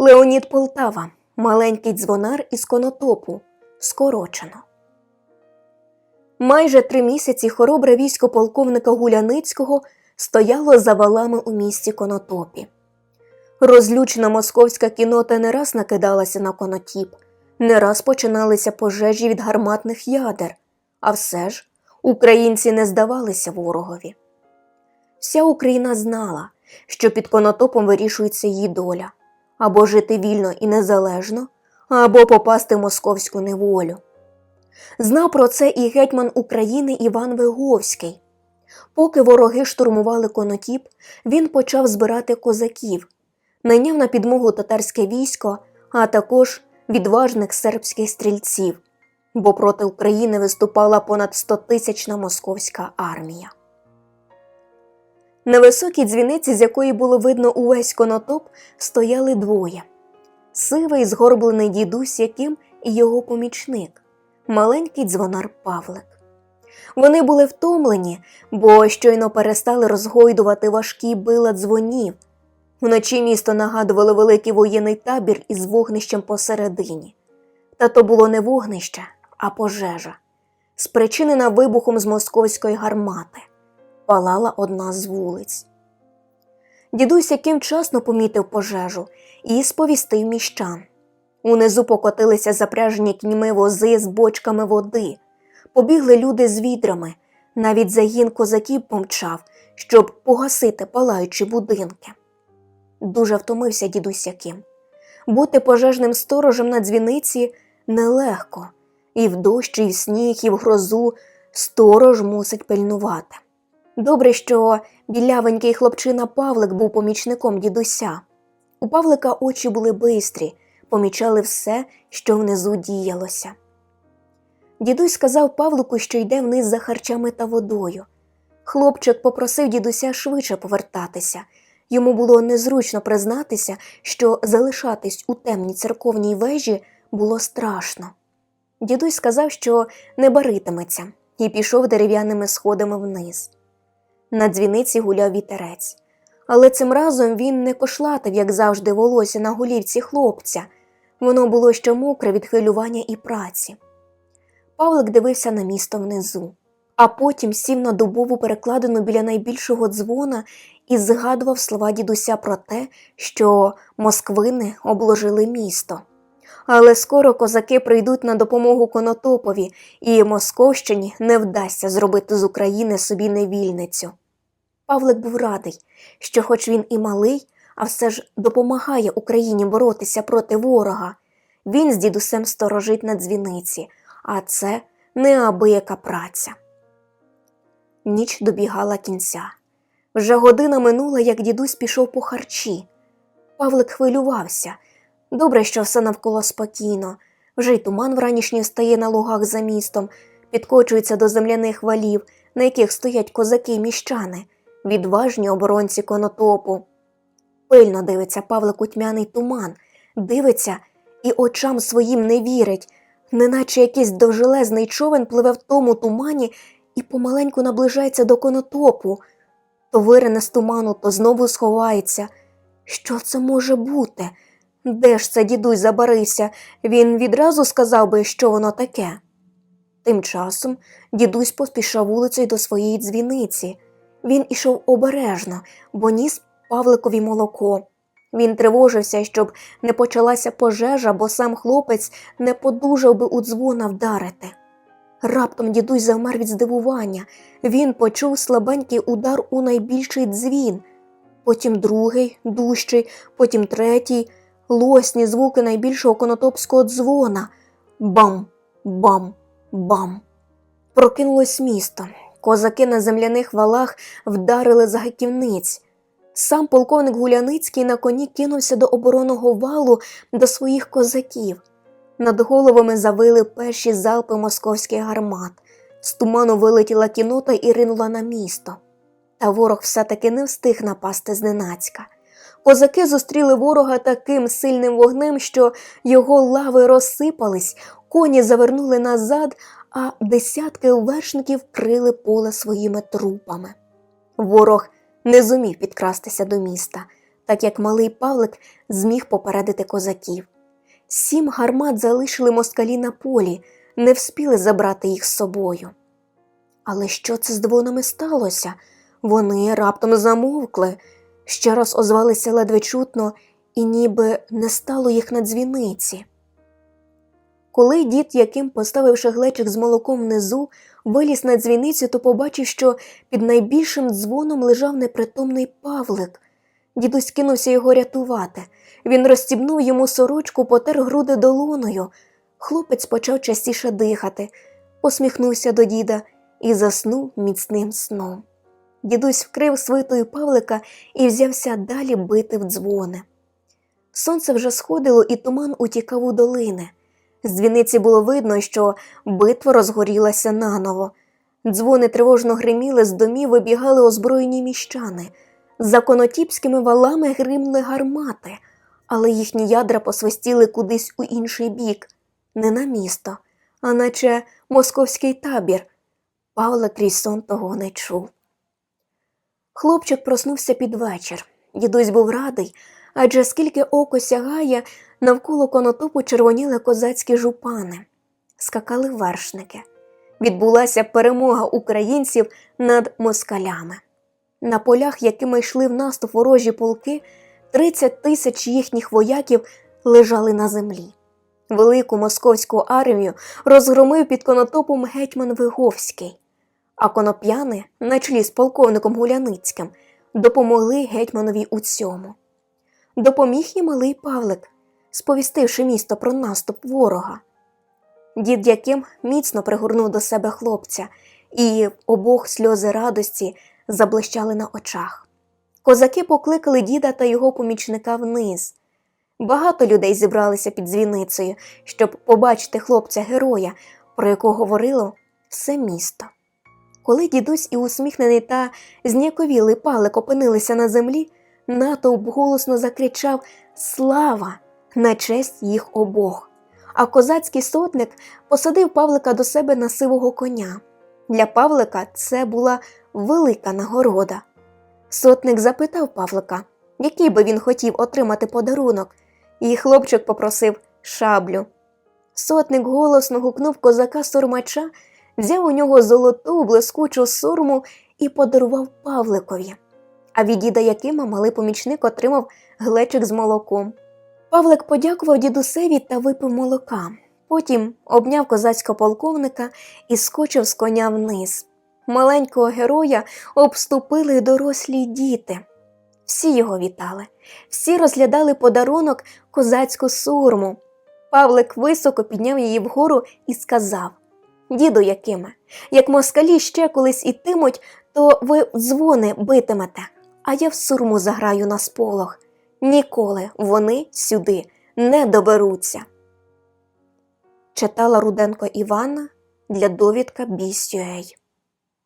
Леонід Полтава, маленький дзвонар із конотопу, скорочено. Майже три місяці хоробре військо полковника Гуляницького стояло за валами у місті Конотопі. Розлючена московська кінота не раз накидалася на конотіп, не раз починалися пожежі від гарматних ядер, а все ж українці не здавалися ворогові. Вся Україна знала, що під конотопом вирішується її доля або жити вільно і незалежно, або попасти в московську неволю. Знав про це і гетьман України Іван Виговський. Поки вороги штурмували конотіп, він почав збирати козаків, найняв на підмогу татарське військо, а також відважних сербських стрільців, бо проти України виступала понад 100-тисячна московська армія. На високій дзвіниці, з якої було видно увесь конотоп, стояли двоє сивий згорблений дідусь, яким і його помічник, маленький дзвонар Павлик. Вони були втомлені, бо щойно перестали розгойдувати важкі била дзвонів. Вночі місто нагадувало великий воєнний табір із вогнищем посередині. Та то було не вогнище, а пожежа, спричинена вибухом з московської гармати. Палала одна з вулиць. Дідусь яким вчасно помітив пожежу і сповістив міщан. Унизу покотилися запряжені кіньми вози з бочками води. Побігли люди з відрами, навіть загін козаків помчав, щоб погасити палаючі будинки. Дуже втомився дідусь Яким. Бути пожежним сторожем на дзвіниці нелегко, і в дощ, і в сніг, і в грозу сторож мусить пильнувати. Добре, що білявенький хлопчина Павлик був помічником дідуся. У Павлика очі були бистрі, помічали все, що внизу діялося. Дідусь сказав Павлику, що йде вниз за харчами та водою. Хлопчик попросив дідуся швидше повертатися. Йому було незручно признатися, що залишатись у темній церковній вежі було страшно. Дідусь сказав, що не баритиметься, і пішов дерев'яними сходами вниз. На дзвіниці гуляв вітерець, але цим разом він не кошлатив, як завжди, волосся на голівці хлопця. Воно було ще мокре від хвилювання і праці. Павлик дивився на місто внизу, а потім сів на дубову перекладину біля найбільшого дзвона і згадував слова дідуся про те, що москвини обложили місто. Але скоро козаки прийдуть на допомогу Конотопові, і Московщині не вдасться зробити з України собі невільницю. Павлик був радий, що, хоч він і малий, а все ж допомагає Україні боротися проти ворога. Він з дідусем сторожить на дзвіниці, а це неабияка праця. Ніч добігала кінця. Вже година минула, як дідусь пішов по харчі. Павлик хвилювався. Добре, що все навколо спокійно. Вже й туман вранішній стає на лугах за містом, підкочується до земляних валів, на яких стоять козаки й міщани, відважні оборонці конотопу. Пильно дивиться Павлик у тьмяний туман, дивиться і очам своїм не вірить, неначе якийсь довжелезний човен пливе в тому тумані і помаленьку наближається до конотопу. То вирине з туману, то знову сховається. Що це може бути? Де ж це дідусь забарився? Він відразу сказав би, що воно таке. Тим часом дідусь поспішав вулицею до своєї дзвіниці. Він ішов обережно, бо ніс Павликові молоко. Він тривожився, щоб не почалася пожежа, бо сам хлопець не подужав би у дзвона вдарити. Раптом дідусь завмер від здивування. Він почув слабенький удар у найбільший дзвін, потім другий, дужчий, потім третій, лосні звуки найбільшого конотопського дзвона. Бам, бам, бам. Прокинулось місто. Козаки на земляних валах вдарили за гаківниць. Сам полковник Гуляницький на коні кинувся до оборонного валу до своїх козаків. Над головами завили перші залпи московських гармат. З туману вилетіла кінота і ринула на місто. Та ворог все-таки не встиг напасти зненацька. Козаки зустріли ворога таким сильним вогнем, що його лави розсипались, коні завернули назад, а десятки вершників крили поле своїми трупами. Ворог не зумів підкрастися до міста, так як малий Павлик зміг попередити козаків. Сім гармат залишили москалі на полі, не вспіли забрати їх з собою. Але що це з дзвонами сталося? Вони раптом замовкли, ще раз озвалися ледве чутно, і ніби не стало їх на дзвіниці. Коли дід, яким поставивши глечик з молоком внизу, виліз на дзвіницю, то побачив, що під найбільшим дзвоном лежав непритомний Павлик. Дідусь кинувся його рятувати. Він розстібнув йому сорочку, потер груди долоною. Хлопець почав частіше дихати, посміхнувся до діда і заснув міцним сном. Дідусь вкрив свитою Павлика і взявся далі бити в дзвони. Сонце вже сходило, і туман утікав у долини. З дзвіниці було видно, що битва розгорілася наново. Дзвони тривожно гриміли, з домів вибігали озброєні міщани. За конотіпськими валами гримли гармати, але їхні ядра посвистіли кудись у інший бік, не на місто, а наче московський табір. Павло крізь сон того не чув. Хлопчик проснувся під вечір. Дідусь був радий, адже скільки око сягає, навколо конотопу червоніли козацькі жупани, скакали вершники. Відбулася перемога українців над москалями. На полях, якими йшли в наступ ворожі полки, 30 тисяч їхніх вояків лежали на землі. Велику московську армію розгромив під конотопом гетьман Виговський, а коноп'яни, на чолі з полковником Гуляницьким, допомогли гетьманові у цьому. Допоміг і малий Павлик, сповістивши місто про наступ ворога. Дід Яким міцно пригорнув до себе хлопця, і обох сльози радості заблищали на очах. Козаки покликали діда та його помічника вниз. Багато людей зібралися під дзвіницею, щоб побачити хлопця героя, про якого говорило все місто. Коли дідусь і усміхнений та зняковілий палик опинилися на землі, натовп голосно закричав Слава! на честь їх обох. А козацький сотник посадив Павлика до себе на сивого коня. Для Павлика це була велика нагорода. Сотник запитав Павлика, який би він хотів отримати подарунок, і хлопчик попросив шаблю. Сотник голосно гукнув козака сурмача, взяв у нього золоту блискучу сурму і подарував Павликові. А від діда Якима малий помічник отримав глечик з молоком. Павлик подякував дідусеві та випив молока. Потім обняв козацького полковника і скочив з коня вниз. Маленького героя обступили дорослі діти. Всі його вітали, всі розглядали подарунок козацьку сурму. Павлик високо підняв її вгору і сказав Діду Якиме, як москалі ще колись ітимуть, то ви дзвони битимете, а я в сурму заграю на сполох. Ніколи вони сюди не доберуться. Читала Руденко Івана для довідка Бісюей.